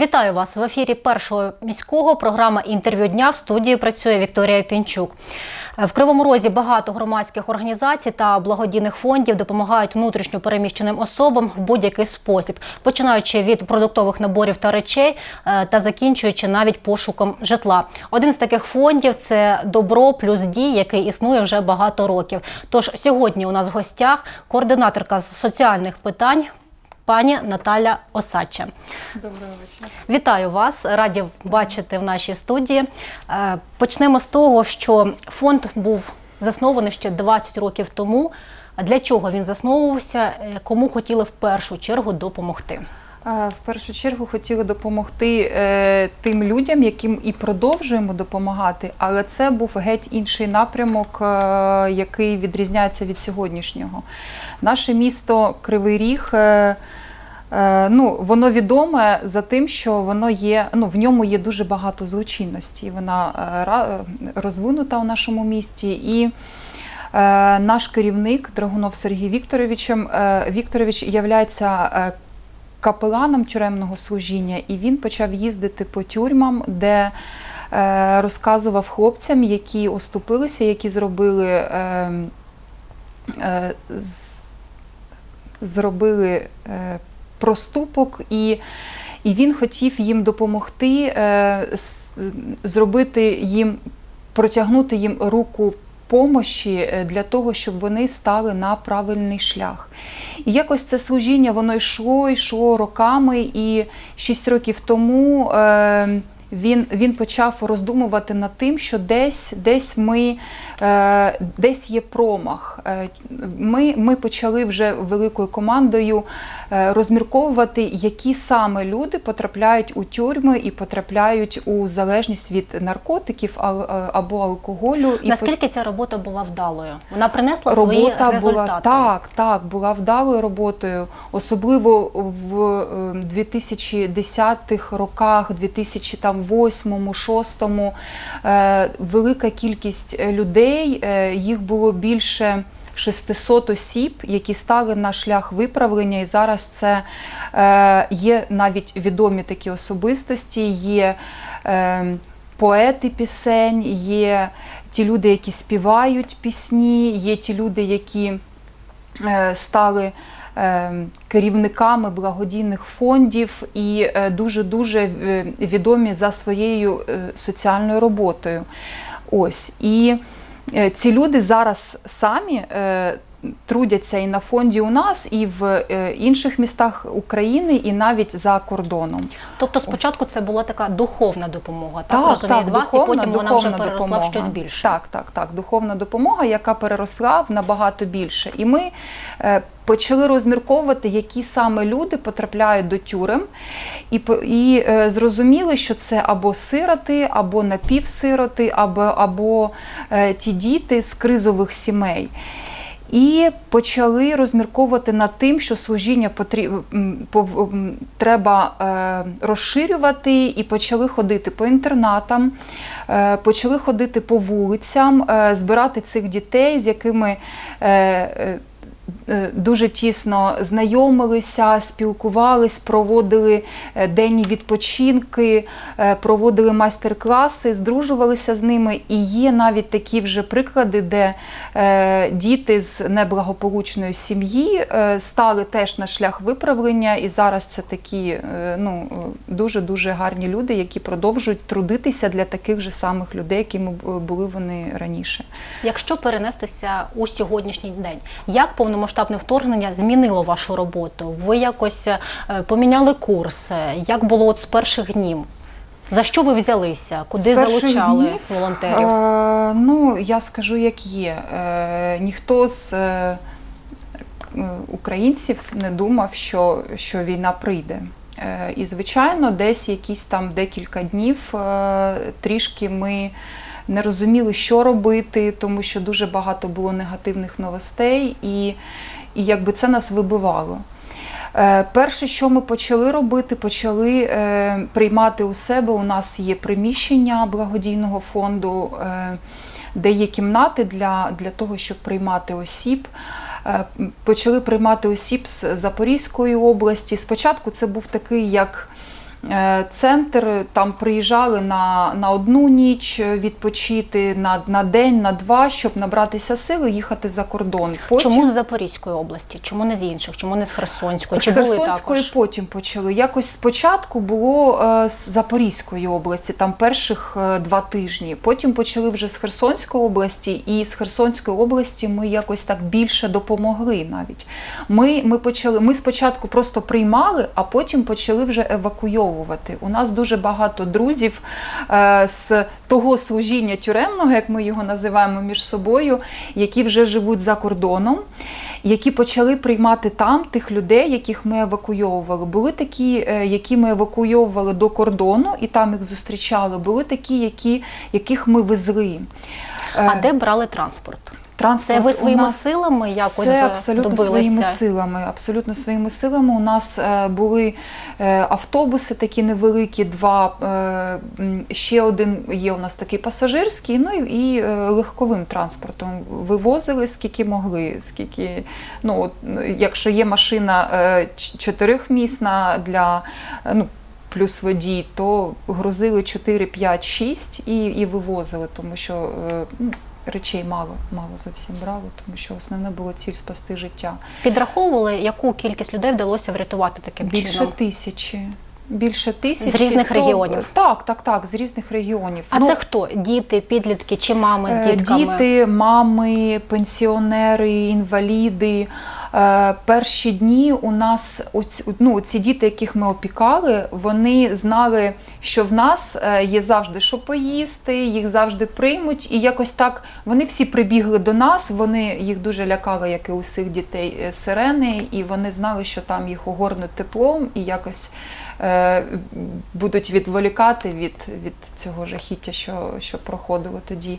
Вітаю вас в ефірі першого міського. Програма інтерв'ю дня в студії працює Вікторія Пінчук. В Кривому Розі багато громадських організацій та благодійних фондів допомагають внутрішньо переміщеним особам в будь-який спосіб, починаючи від продуктових наборів та речей е, та закінчуючи навіть пошуком житла. Один з таких фондів це Добро плюс дій, який існує вже багато років. Тож сьогодні у нас в гостях координаторка з соціальних питань. Пані Наталя Осадча. Доброго вечора. Вітаю вас, раді бачити в нашій студії. Е, Почнемо з того, що фонд був заснований ще 20 років тому. Для чого він засновувався? Е, Кому хотіли в першу чергу допомогти? Е, В першу чергу хотіли допомогти е, тим людям, яким і продовжуємо допомагати, але це був геть інший напрямок, е, який відрізняється від сьогоднішнього. Наше місто Кривий Ріг. е, е, Ну, воно відоме за тим, що воно є, ну, в ньому є дуже багато злочинності. Вона е, розвинута у нашому місті. І е, наш керівник Драгунов Сергій Вікторовичем е, Вікторович являється е, капеланом тюремного служіння, і він почав їздити по тюрмам, де е, розказував хлопцям, які оступилися, які зробили. Е, е, зробили е, проступок, і, і він хотів їм допомогти зробити їм, протягнути їм руку помощі е, для того, щоб вони стали на правильний шлях. І якось це служіння воно йшло, йшло роками, і шість років тому. Е, він, він почав роздумувати над тим, що десь, десь ми е, десь є промах. Е, Ми, ми почали вже великою командою е, розмірковувати, які саме люди потрапляють у тюрми і потрапляють у залежність від наркотиків а- або алкоголю. І Наскільки ця робота була вдалою? Вона принесла свої робота результати. була так, так, була вдалою роботою, особливо в е, 2010-х роках, 2008-2006, е, велика кількість людей, е, їх було більше. 600 осіб, які стали на шлях виправлення, і зараз це е, є навіть відомі такі особистості, є е, поети пісень, є ті люди, які співають пісні, є ті люди, які е, стали е, керівниками благодійних фондів і е, дуже-дуже е, відомі за своєю е, соціальною роботою. Ось. І е, ці люди зараз самі е, трудяться і на фонді у нас, і в е, інших містах України, і навіть за кордоном. Тобто спочатку це була така духовна допомога, так, розуміють вас, і потім вона вже духовна переросла в щось більше. Так, так, так. Духовна допомога, яка переросла в набагато більше. І ми е, почали розмірковувати, які саме люди потрапляють до тюрем, і, і е, зрозуміли, що це або сироти, або напівсироти, або, або ті діти з кризових сімей. І почали розмірковувати над тим, що служіння треба е, розширювати, і почали ходити по інтернатам, е, почали ходити по вулицям, е, збирати цих дітей, з якими дуже тісно знайомилися, спілкувались, проводили е, денні відпочинки, е, проводили майстер-класи, здружувалися з ними. І є навіть такі вже приклади, де е, діти з неблагополучної сім'ї е, стали теж на шлях виправлення, і зараз це такі е, ну, дуже дуже гарні люди, які продовжують трудитися для таких же самих людей, якими були вони раніше. Якщо перенестися у сьогоднішній день, як повномасштабне вторгнення змінило вашу роботу? Ви якось е, поміняли курс? Як було от з перших днів? За що ви взялися? Куди залучали днів, волонтерів? Е, ну, я скажу, як є. Е, ніхто з е, е, українців не думав, що, що війна прийде. Е, і, звичайно, десь якісь там декілька днів е, трішки ми не розуміли, що робити, тому що дуже багато було негативних новостей, і, і якби це нас вибивало. Е, Перше, що ми почали робити, почали е, приймати у себе. У нас є приміщення благодійного фонду, е, де є кімнати для, для того, щоб приймати осіб. Е, почали приймати осіб з Запорізької області. Спочатку це був такий як центр, там приїжджали на, на одну ніч е, відпочити, на, на день, на два, щоб набратися сили, їхати за кордон. Потім... Чому з Запорізької області? Чому не з інших? Чому не з Херсонської? Чи з Херсонської також? потім почали. Якось спочатку було е, з Запорізької області, там перших е, два тижні. Потім почали вже з Херсонської області, і з Херсонської області ми якось так більше допомогли навіть. Ми, ми, почали, ми спочатку просто приймали, а потім почали вже евакуйовувати. У нас дуже багато друзів е, з того служіння тюремного, як ми його називаємо між собою, які вже живуть за кордоном які почали приймати там тих людей, яких ми евакуйовували. Були такі, е, які ми евакуйовували до кордону, і там їх зустрічали. Були такі, які, яких ми везли. А Е, де брали транспорт? транспорт Це ви своїми нас- силами якось ви абсолютно добилися? своїми силами. Абсолютно своїми силами. У нас е, були е, автобуси такі невеликі, два. е, ще один є у нас такий пасажирський, ну і, і е, легковим транспортом. Вивозили скільки могли, скільки, ну, от, якщо є машина е, чотирьохмісна для. ну, Плюс водій, то грузили 4, 5, 6 і, і вивозили, тому що е, ну, речей мало, мало зовсім брали, тому що основне було ціль спасти життя. Підраховували, яку кількість людей вдалося врятувати таким Більше чином? тисячі. Більше тисячі. З різних То- регіонів? Так, так, так, з різних регіонів. А Ну, це хто? Діти, підлітки чи мами з е, дітками? Діти, мами, пенсіонери, інваліди. Е, Перші дні у нас оці, ну, ці діти, яких ми опікали, вони знали, що в нас е, є завжди що поїсти, їх завжди приймуть. І якось так вони всі прибігли до нас. Вони їх дуже лякали, як і усіх дітей е, сирени, і вони знали, що там їх огорнуть теплом і якось будуть відволікати від, від цього жахіття, що, що проходило тоді.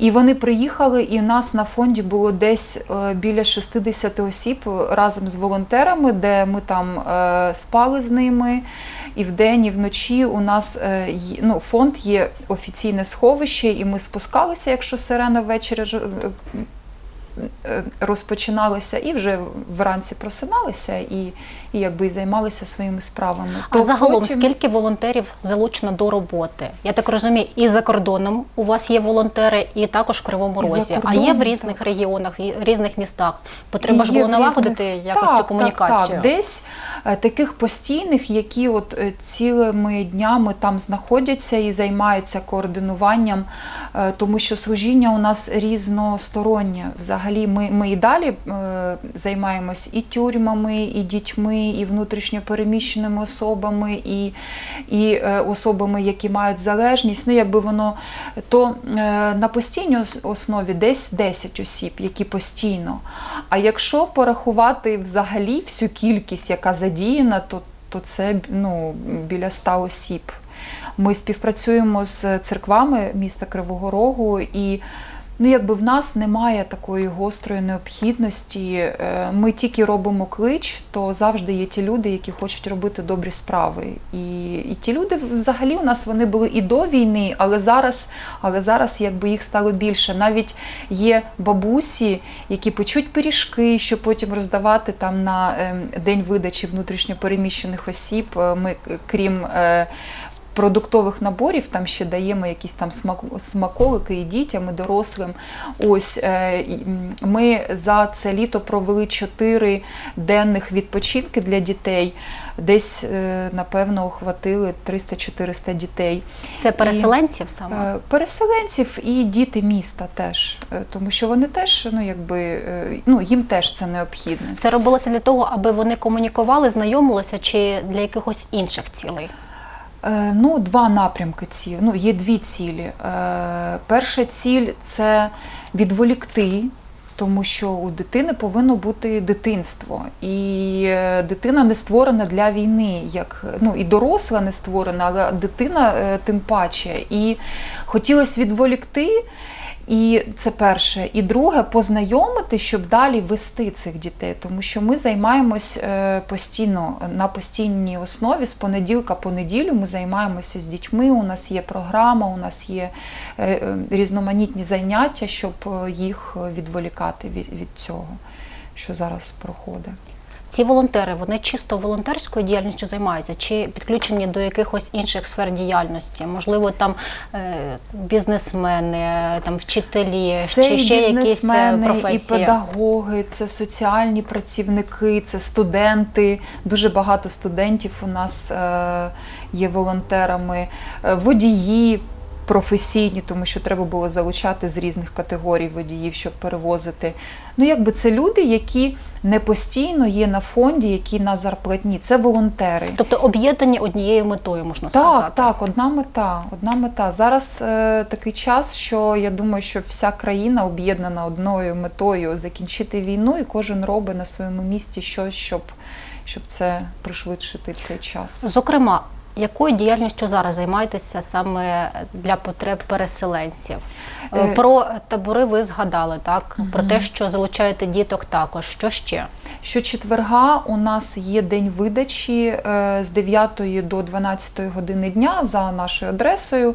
І вони приїхали, і у нас на фонді було десь е, біля 60 осіб разом з волонтерами, де ми там е, спали з ними. І вдень, і вночі у нас е, ну, фонд є офіційне сховище, і ми спускалися, якщо сирена ввечері е, розпочиналася, і вже вранці просиналися і, і якби і займалися своїми справами. А загалом потім- скільки волонтерів залучено до роботи? Я так розумію, і за кордоном у вас є волонтери, і також в Кривому Розі. а є в різних так. регіонах, в різних містах. Потреба ж було налагодити різних- якось так, цю комунікацію. Так, так. Десь е, таких постійних, які от е, цілими днями там знаходяться і займаються координуванням, тому що служіння у нас різностороннє. Взагалі, ми, ми і далі е, займаємось і тюрмами, і дітьми, і внутрішньо переміщеними особами, і, і е, особами, які мають залежність. Ну, якби воно то е, на постійній основі десь 10 осіб, які постійно. А якщо порахувати взагалі всю кількість, яка задіяна, то, то це ну, біля 100 осіб. Ми співпрацюємо з церквами міста Кривого Рогу і. Ну, якби в нас немає такої гострої необхідності. Е, Ми тільки робимо клич, то завжди є ті люди, які хочуть робити добрі справи. І, і ті люди взагалі у нас вони були і до війни, але зараз, але зараз якби їх стало більше. Навіть є бабусі, які печуть пиріжки, щоб потім роздавати там на ем, день видачі внутрішньопереміщених осіб. Е, Ми е, крім продуктових наборів там ще даємо якісь там смак- смаколики і дітям, і дорослим. Ось і, ми за це літо провели чотири денних відпочинки для дітей. Десь, е, напевно, охватили 300-400 дітей. Це переселенців саме? Е, Переселенців і діти міста теж, е, тому що вони теж, ну якби, ну їм теж це необхідно. Це робилося для того, аби вони комунікували, знайомилися, чи для якихось інших цілей? Е, Ну, два напрямки ці. Ну, є дві цілі. Е, Перша ціль це відволікти, тому що у дитини повинно бути дитинство. І е, дитина не створена для війни, як ну і доросла не створена, але дитина тим паче. І хотілося відволікти. І це перше. І друге, познайомити, щоб далі вести цих дітей, тому що ми займаємось е, постійно на постійній основі з понеділка по неділю. Ми займаємося з дітьми. У нас є програма, у нас є е, е, різноманітні заняття, щоб їх відволікати від, від цього, що зараз проходить. Ці волонтери вони чисто волонтерською діяльністю займаються чи підключені до якихось інших сфер діяльності? Можливо, там е, бізнесмени, там вчителі, Це чи ще якісь е, бізнесмени, і професії? педагоги, це соціальні працівники, це студенти. Дуже багато студентів у нас е, є волонтерами, водії. Професійні, тому що треба було залучати з різних категорій водіїв, щоб перевозити. Ну, якби це люди, які не постійно є на фонді, які на зарплатні. Це волонтери. Тобто об'єднані однією метою, можна Так, сказати. так, одна мета. Одна мета. Зараз е, такий час, що я думаю, що вся країна об'єднана одною метою закінчити війну, і кожен робить на своєму місці щось, щоб, щоб це пришвидшити цей час. Зокрема, якою діяльністю зараз займаєтеся саме для потреб переселенців? Е, Е, Про табори ви згадали, так? Про те, що залучаєте діток також. Що ще? Щочетверга у нас є день видачі е, з 9 до 12 години дня за нашою адресою.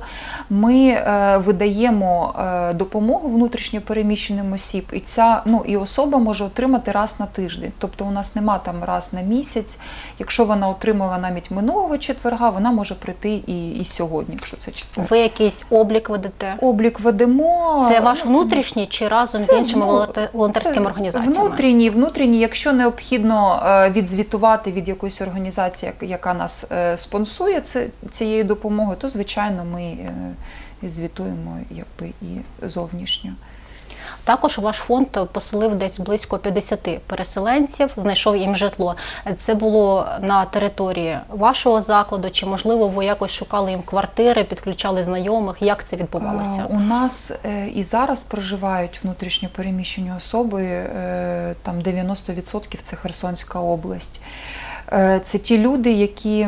Ми видаємо допомогу внутрішньо переміщеним осіб, і ця ну і особа може отримати раз на тиждень. Тобто у нас нема там раз на місяць. Якщо вона отримала навіть минулого четверга, вона може прийти і, і сьогодні, якщо це четвер. Ви якийсь облік ведете? Облік ведемо. Це ваш Ну, це- внутрішній чи разом з це, іншими ну, волонте- волонтерськими Це організаціями? Внутрішні, внутрішні, якщо необхідно е, відзвітувати від якоїсь організації, як- яка нас е, спонсує це, цією допомогою, то звичайно ми е, звітуємо якби і зовнішньо. Також ваш фонд поселив десь близько 50 переселенців, знайшов їм житло. Це було на території вашого закладу, чи можливо ви якось шукали їм квартири, підключали знайомих? Як це відбувалося? У нас е, і зараз проживають внутрішньо переміщені особи, е, там 90% це Херсонська область. Е, Це ті люди, які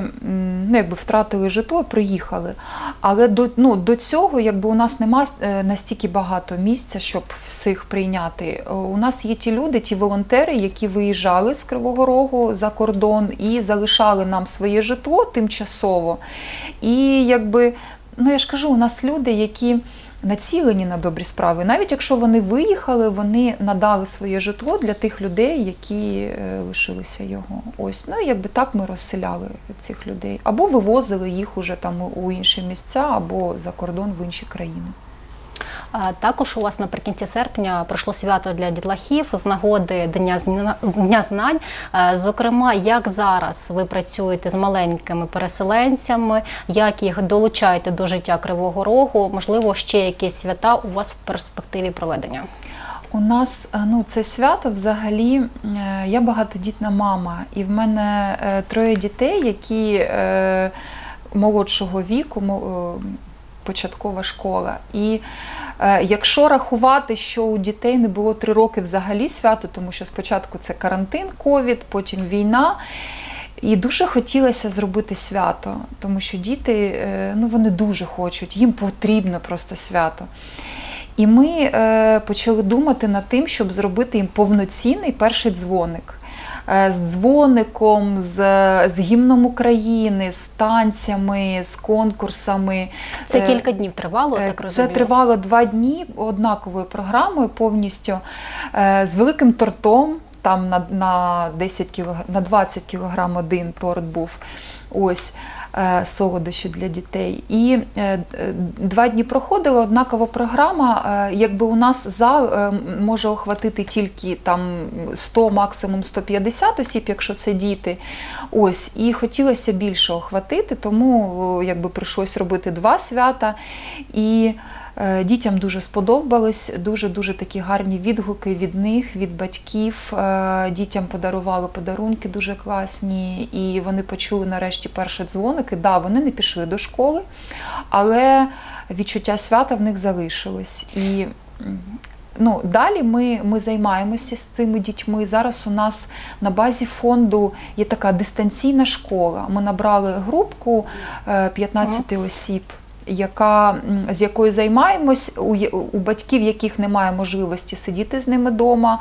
ну, якби втратили житло, приїхали. Але до, ну, до цього якби у нас нема е, настільки багато місця, щоб всіх прийняти. Е, У нас є ті люди, ті волонтери, які виїжджали з Кривого Рогу за кордон і залишали нам своє житло тимчасово. І якби, ну я ж кажу, у нас люди, які націлені на добрі справи. Навіть якщо вони виїхали, вони надали своє житло для тих людей, які е, лишилися його. Ось, ну якби так ми розселяли цих людей. Або вивозили їх уже там у інші місця, або за кордон в інші країни. Також у вас наприкінці серпня пройшло свято для дітлахів з нагоди Дня Дня знань. Зокрема, як зараз ви працюєте з маленькими переселенцями, як їх долучаєте до життя Кривого Рогу? Можливо, ще якісь свята у вас в перспективі проведення? У нас е, ну, це свято взагалі. е, Я багатодітна мама, і в мене е, троє дітей, які молодшого віку, початкова школа. І якщо рахувати, що у дітей не було три роки взагалі свято, тому що спочатку це карантин, ковід, потім війна. І дуже хотілося зробити свято, тому що діти е, ну, вони дуже хочуть, їм потрібно просто свято. І ми е, почали думати над тим, щоб зробити їм повноцінний перший дзвоник. Е, З дзвоником, з, з гімном України, з танцями, з конкурсами. Це Е, кілька днів тривало, так розумію? Це тривало два дні однаковою програмою повністю е, з великим тортом. Там на, на 10 кілог... на 20 кілограм один торт був. Ось е, солодощі для дітей. І е, два дні проходила однакова програма. е, Якби у нас зал е, може охватити тільки там 100, максимум 150 осіб, якщо це діти. Ось, і хотілося більше охватити, тому якби прийшлось робити два свята. І е, дітям дуже сподобались, дуже дуже такі гарні відгуки від них, від батьків. Е, Дітям подарували подарунки дуже класні, і вони почули нарешті перші дзвоники. Да, вони не пішли до школи, але відчуття свята в них залишилось. І Ну, далі ми, ми займаємося з цими дітьми. Зараз у нас на базі фонду є така дистанційна школа. Ми набрали групку е, 15 осіб. Яка, з якою займаємось, у, у батьків, яких немає можливості сидіти з ними вдома,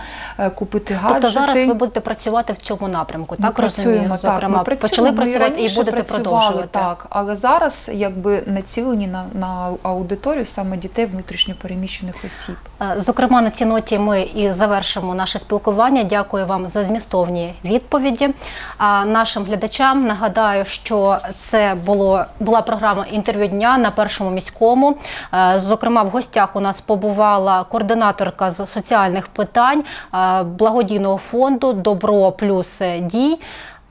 купити гаджети. Тобто зараз ви будете працювати в цьому напрямку, Ми так розумію? працюємо, так, Зокрема, ми працюємо. почали Ми працювати і раніше будете продовжувати. Так, але зараз якби націлені на, на аудиторію саме дітей внутрішньопереміщених осіб. Е, Зокрема, на цій ноті ми і завершимо наше спілкування. Дякую вам за змістовні відповіді. А нашим глядачам нагадаю, що це було була програма інтерв'ю дня на першому міському. Е, Зокрема, в гостях у нас побувала координаторка з соціальних питань е, благодійного фонду Добро плюс дій.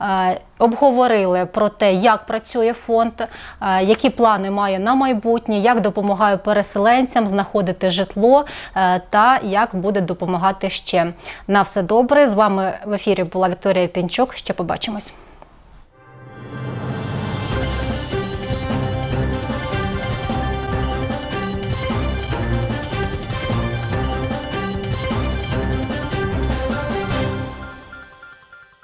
Е, Обговорили про те, як працює фонд, які плани має на майбутнє, як допомагає переселенцям знаходити житло та як буде допомагати ще. На все добре. З вами в ефірі була Вікторія Пінчук. Ще побачимось.